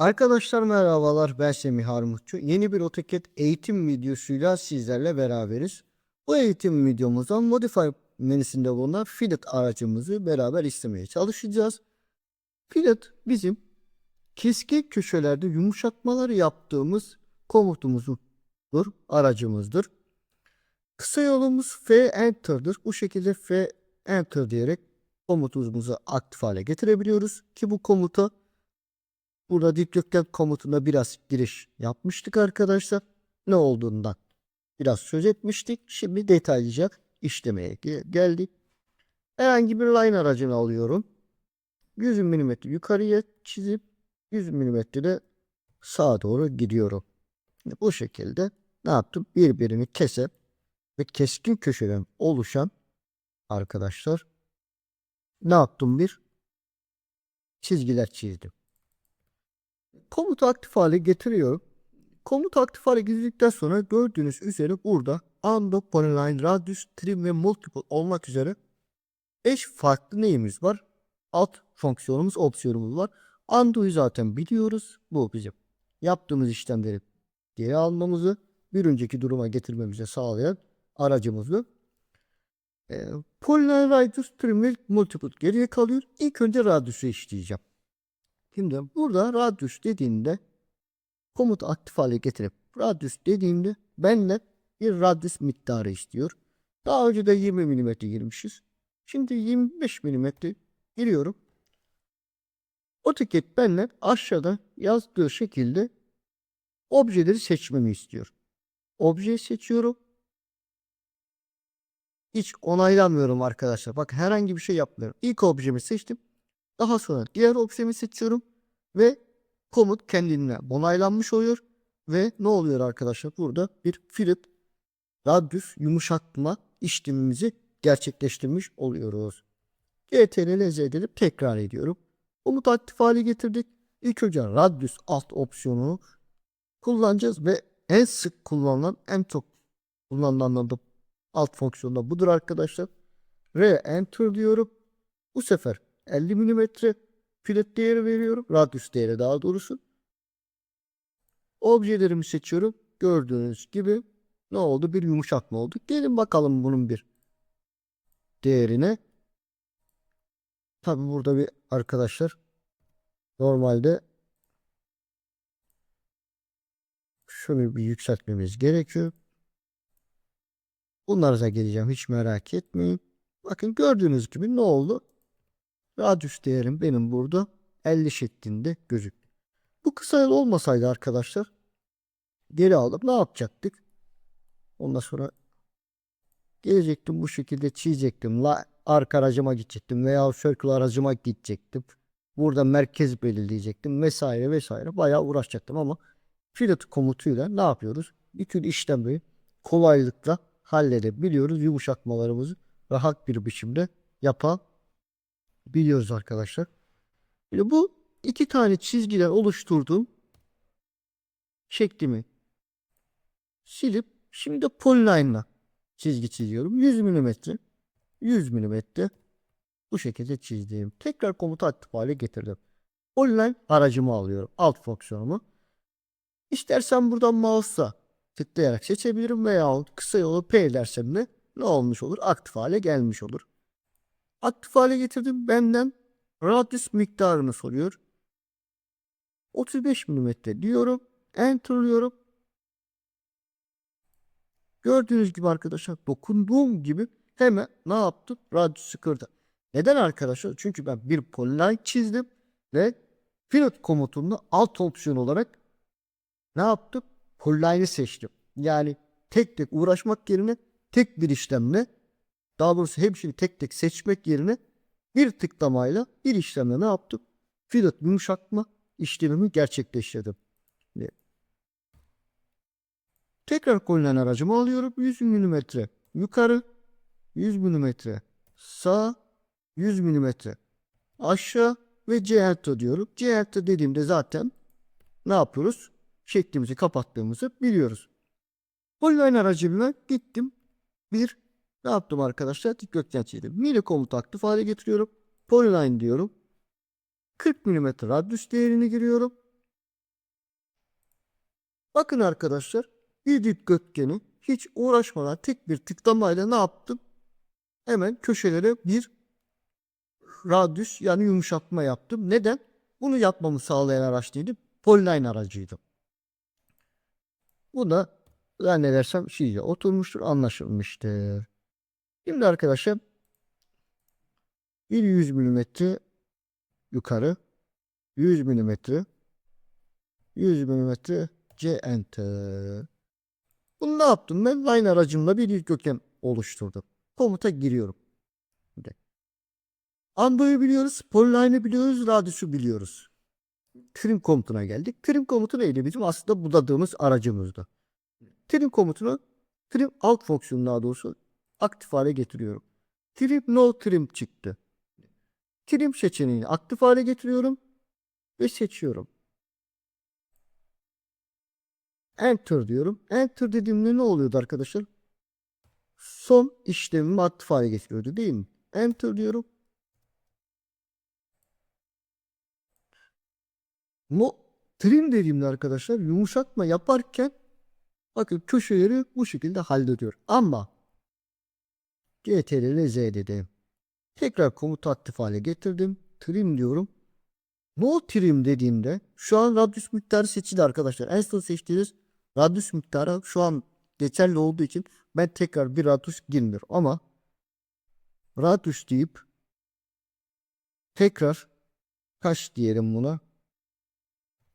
Arkadaşlar merhabalar ben Semih Armutçu. Yeni bir AutoCAD eğitim videosuyla sizlerle beraberiz. Bu eğitim videomuzda Modify menüsünde bulunan Fillet aracımızı beraber istemeye çalışacağız. Fillet bizim keskin köşelerde yumuşatmalar yaptığımız komutumuzdur, aracımızdır. Kısa yolumuz F Enter'dır. Bu şekilde F Enter diyerek komutumuzu aktif hale getirebiliyoruz ki bu komuta Burada dikdörtgen komutuna biraz giriş yapmıştık arkadaşlar. Ne olduğundan biraz söz etmiştik. Şimdi detaylıca işlemeye ge- geldik. Herhangi bir line aracını alıyorum. 100 mm yukarıya çizip 100 mm de sağa doğru gidiyorum. Bu şekilde ne yaptım? Birbirini kesip ve keskin köşeden oluşan arkadaşlar ne yaptım? Bir çizgiler çizdim. Komutu aktif hale getiriyorum. Komut aktif hale getirdikten sonra gördüğünüz üzere burada Undo, Polyline, Radius, Trim ve Multiple olmak üzere 5 farklı neyimiz var? Alt fonksiyonumuz, opsiyonumuz var. Undo'yu zaten biliyoruz. Bu bizim yaptığımız işlemleri geri almamızı, bir önceki duruma getirmemize sağlayan aracımızdı. E, Polyline, Radius, Trim ve Multiple geriye kalıyor. İlk önce Radius'u işleyeceğim. Şimdi burada radius dediğinde komut aktif hale getirip radius dediğimde benle bir radius miktarı istiyor. Daha önce de 20 mm girmişiz. Şimdi 25 mm giriyorum. AutoCAD benle aşağıda yazdığı şekilde objeleri seçmemi istiyor. Objeyi seçiyorum. Hiç onaylamıyorum arkadaşlar. Bak herhangi bir şey yapmıyorum. İlk objemi seçtim. Daha sonra diğer objemi seçiyorum ve komut kendine onaylanmış oluyor ve ne oluyor arkadaşlar? Burada bir fillet radius yumuşatma işlemimizi gerçekleştirmiş oluyoruz. CTRL Z edip tekrar ediyorum. Komut aktif hale getirdik. İlk önce radius alt opsiyonunu kullanacağız ve en sık kullanılan en çok kullanılan da alt fonksiyonda budur arkadaşlar. R enter diyorum. Bu sefer 50 mm filet değeri veriyorum. Radius değeri daha doğrusu. Objelerimi seçiyorum. Gördüğünüz gibi ne oldu? Bir yumuşatma oldu. Gelin bakalım bunun bir değerine. Tabi burada bir arkadaşlar normalde şunu bir yükseltmemiz gerekiyor. Bunlara da geleceğim. Hiç merak etmeyin. Bakın gördüğünüz gibi ne oldu? Radius değerim benim burada 50 şeklinde gözüktü. Bu kısa yol olmasaydı arkadaşlar geri alıp ne yapacaktık? Ondan sonra gelecektim bu şekilde çizecektim. La arka aracıma gidecektim veya circle aracıma gidecektim. Burada merkez belirleyecektim vesaire vesaire. Bayağı uğraşacaktım ama fillet komutuyla ne yapıyoruz? Bütün işlemi kolaylıkla halledebiliyoruz. Yumuşatmalarımızı rahat bir biçimde yapabiliyoruz biliyoruz arkadaşlar. Şimdi bu iki tane çizgiler oluşturduğum şeklimi silip şimdi polyline'la çizgi çiziyorum. 100 mm 100 mm bu şekilde çizdim. Tekrar komutu aktif hale getirdim. Polyline aracımı alıyorum. Alt fonksiyonumu. İstersen buradan mouse'la tıklayarak seçebilirim veya kısa yolu P dersem de ne olmuş olur? Aktif hale gelmiş olur aktif hale getirdim. Benden radius miktarını soruyor. 35 mm diyorum. Enter'lıyorum. Gördüğünüz gibi arkadaşlar dokunduğum gibi hemen ne yaptım? Radius'u kırdı. Neden arkadaşlar? Çünkü ben bir polyline çizdim ve fillet komutunda alt opsiyon olarak ne yaptım? Polyline'i seçtim. Yani tek tek uğraşmak yerine tek bir işlemle daha doğrusu hepsini tek tek seçmek yerine bir tıklamayla bir işlemle ne yaptım? Fillet yumuşatma işlemimi gerçekleştirdim. Tekrar konulan aracımı alıyorum. 100 mm yukarı, 100 mm sağ, 100 mm aşağı ve CLT diyorum. CLT dediğimde zaten ne yapıyoruz? Şeklimizi kapattığımızı biliyoruz. Polyline aracımla gittim. Bir ne yaptım arkadaşlar? Dikdörtgen çizdim. Mini komutu aktif hale getiriyorum. Polyline diyorum. 40 mm radius değerini giriyorum. Bakın arkadaşlar bir dikdörtgeni hiç uğraşmadan tek bir tıklamayla ne yaptım? Hemen köşelere bir radyüs yani yumuşatma yaptım. Neden? Bunu yapmamı sağlayan araç neydi? Polyline aracıydı. Bu da zannedersem şeyce oturmuştur, anlaşılmıştır. Şimdi arkadaşlar bir 100 milimetre yukarı 100 milimetre 100 milimetre C enter. Bunu ne yaptım ben? Line aracımla bir dikdörtgen oluşturdum. Komuta giriyorum. Ando'yu biliyoruz, Polyline'ı biliyoruz, Radius'u biliyoruz. Trim komutuna geldik. Trim komutu neydi bizim? Aslında budadığımız aracımızdı. Trim komutunu trim alt fonksiyonu daha doğrusu aktif hale getiriyorum. Trim no trim çıktı. Trim seçeneğini aktif hale getiriyorum ve seçiyorum. Enter diyorum. Enter dediğimde ne oluyordu arkadaşlar? Son işlemimi aktif hale getiriyordu değil mi? Enter diyorum. No trim dediğimde arkadaşlar yumuşatma yaparken bakın köşeleri bu şekilde hallediyor. Ama CTRL Z dedim. Tekrar komutu aktif hale getirdim. Trim diyorum. No trim dediğimde şu an radius miktarı seçili arkadaşlar. En son seçtiğiniz radius miktarı şu an geçerli olduğu için ben tekrar bir radius girmiyorum. Ama radius deyip tekrar kaç diyelim buna?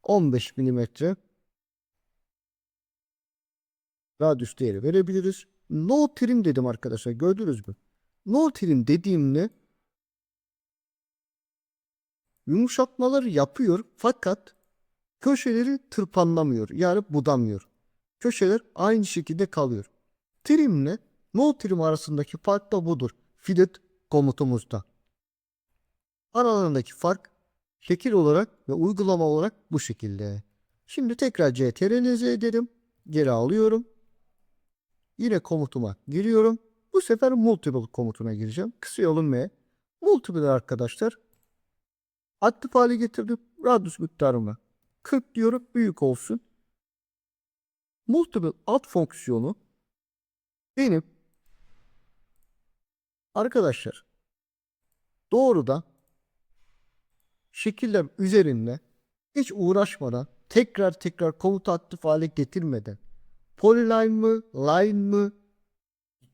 15 milimetre radius değeri verebiliriz. No trim dedim arkadaşlar gördünüz mü? No trim dediğimde yumuşatmaları yapıyor fakat köşeleri tırpanlamıyor yani budamıyor. Köşeler aynı şekilde kalıyor. Trimle no trim arasındaki fark da budur. Fillet komutumuzda. Aralarındaki fark şekil olarak ve uygulama olarak bu şekilde. Şimdi tekrar CTRL Z dedim. Geri alıyorum. Yine komutuma giriyorum. Bu sefer multiple komutuna gireceğim. Kısa yolum M. Multiple arkadaşlar. Aktif hale getirdim. Radius miktarımı 40 diyorum. Büyük olsun. Multiple alt fonksiyonu benim arkadaşlar doğrudan şekiller üzerinde hiç uğraşmadan tekrar tekrar komut aktif hale getirmeden polyline mı, line mı,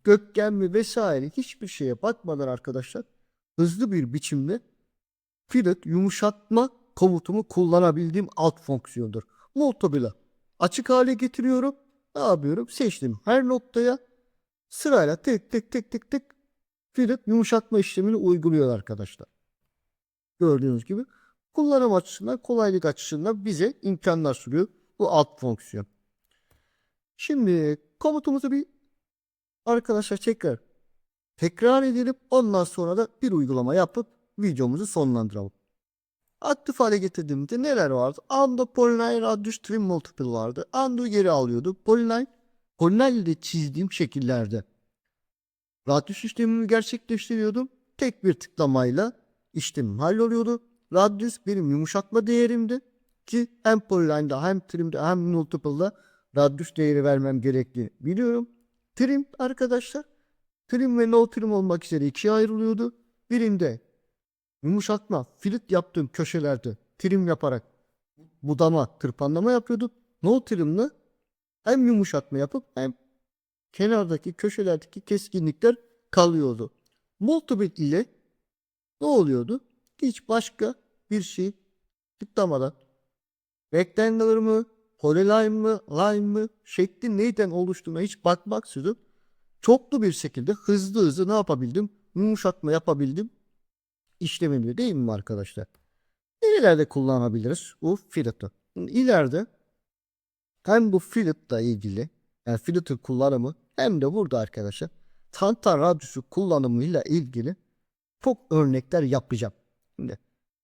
gökgen mi vesaire hiçbir şeye bakmadan arkadaşlar hızlı bir biçimde fillet yumuşatma komutumu kullanabildiğim alt fonksiyondur. Multible'ı açık hale getiriyorum. Ne yapıyorum? Seçtim her noktaya sırayla tek tek tek tek tek fillet yumuşatma işlemini uyguluyor arkadaşlar. Gördüğünüz gibi kullanım açısından kolaylık açısından bize imkanlar sunuyor bu alt fonksiyon. Şimdi komutumuzu bir arkadaşlar tekrar tekrar edelim. Ondan sonra da bir uygulama yapıp videomuzu sonlandıralım. Aktif hale getirdiğimde neler vardı? Undo Polyline Radius Trim Multiple vardı. Undo geri alıyordu. Polyline, Polyline ile çizdiğim şekillerde radius işlemimi gerçekleştiriyordum. Tek bir tıklamayla işlemim halloluyordu. Radius benim yumuşatma değerimdi. Ki hem Polyline'da hem Trim'de hem Multiple'da radius değeri vermem gerektiğini biliyorum. Trim arkadaşlar trim ve no trim olmak üzere ikiye ayrılıyordu. Birinde yumuşatma, filit yaptığım köşelerde trim yaparak budama, tırpanlama yapıyordum. No trim'le hem yumuşatma yapıp hem kenardaki köşelerdeki keskinlikler kalıyordu. Multiple ile ne oluyordu? Hiç başka bir şey tıklamadan rectangular mı, polyline mı, line mı şekli neyden oluştuğuna hiç bakmaksızın çoklu bir şekilde hızlı hızlı ne yapabildim? Yumuşatma yapabildim. İşlemimi değil mi arkadaşlar? Nerelerde kullanabiliriz bu fillet'ı? İleride hem bu fillet'la ilgili yani fillet'ın kullanımı hem de burada arkadaşlar tantan radyosu kullanımıyla ilgili çok örnekler yapacağım. Şimdi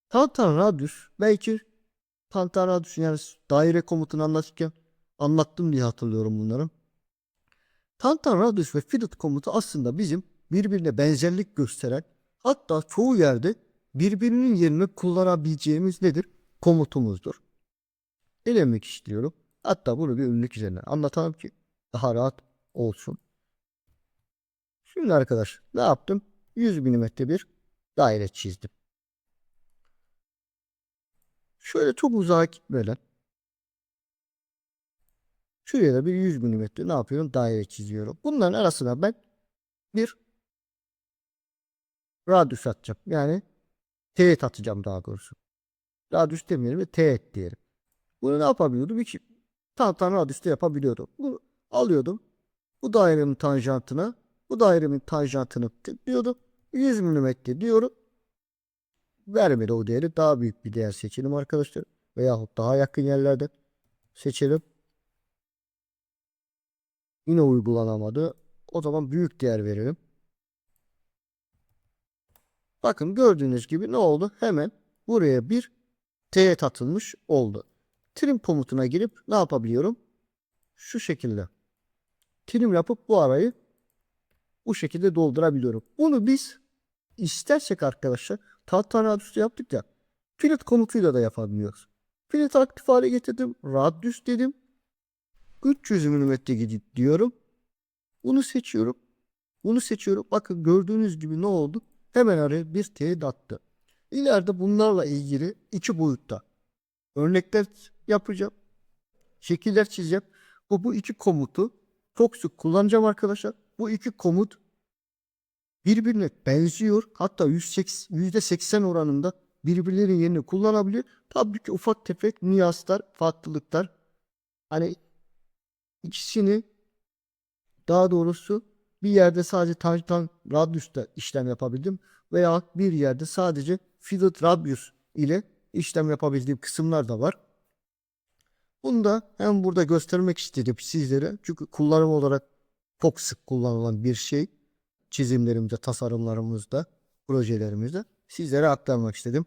tantan radyus belki tantan radyus yani daire komutunu anlatırken anlattım diye hatırlıyorum bunları. Tantan radyus ve fillet komutu aslında bizim birbirine benzerlik gösteren hatta çoğu yerde birbirinin yerine kullanabileceğimiz nedir? Komutumuzdur. Ne demek istiyorum? Hatta bunu bir ünlük üzerinden anlatalım ki daha rahat olsun. Şimdi arkadaş ne yaptım? 100 milimetre bir daire çizdim. Şöyle çok uzağa gitmeden şuraya da bir 100 milimetre ne yapıyorum? Daire çiziyorum. Bunların arasına ben bir radyus atacağım. Yani teğet atacağım daha doğrusu. Radyus demeyelim de teğet diyelim. Bunu ne yapabiliyordum? İki tane radyüste yapabiliyordum. Bunu alıyordum. Bu dairemin tanjantına bu dairemin tanjantını tıklıyordum. 100 milimetre diyorum. Vermedi o değeri. Daha büyük bir değer seçelim arkadaşlar. Veyahut daha yakın yerlerde seçelim. Yine uygulanamadı. O zaman büyük değer verelim. Bakın gördüğünüz gibi ne oldu? Hemen buraya bir teğet atılmış oldu. Trim komutuna girip ne yapabiliyorum? Şu şekilde. Trim yapıp bu arayı bu şekilde doldurabiliyorum. Bunu biz istersek arkadaşlar tahta radyüsü yaptık ya filet komutuyla da yapabiliyoruz. Filet aktif hale getirdim. Radyüs dedim. 300 mm gidip diyorum. Bunu seçiyorum. Bunu seçiyorum. Bakın gördüğünüz gibi ne oldu? Hemen araya bir teğet attı. İleride bunlarla ilgili iki boyutta örnekler yapacağım. Şekiller çizeceğim. Bu, bu iki komutu çok sık kullanacağım arkadaşlar. Bu iki komut birbirine benziyor. Hatta %80 oranında birbirlerinin yerini kullanabiliyor. Tabii ki ufak tefek nüanslar, farklılıklar. Hani ikisini daha doğrusu bir yerde sadece tanjant radyüste işlem yapabildim veya bir yerde sadece fillet radius ile işlem yapabildiğim kısımlar da var. Bunu da hem burada göstermek istedim sizlere. Çünkü kullanım olarak çok sık kullanılan bir şey. Çizimlerimizde, tasarımlarımızda, projelerimizde sizlere aktarmak istedim.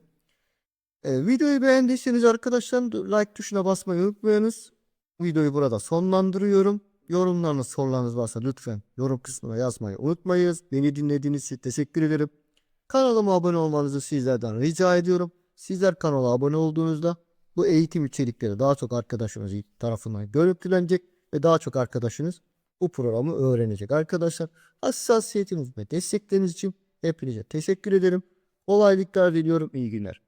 Ee, videoyu beğendiyseniz arkadaşlar like tuşuna basmayı unutmayınız. Videoyu burada sonlandırıyorum. Yorumlarınız, sorularınız varsa lütfen yorum kısmına yazmayı unutmayınız. Beni dinlediğiniz için teşekkür ederim. Kanalıma abone olmanızı sizlerden rica ediyorum. Sizler kanala abone olduğunuzda bu eğitim içerikleri daha çok arkadaşınız tarafından görüntülenecek ve daha çok arkadaşınız bu programı öğrenecek. Arkadaşlar hassasiyetiniz ve destekleriniz için hepinize teşekkür ederim. Kolaylıklar diliyorum. İyi günler.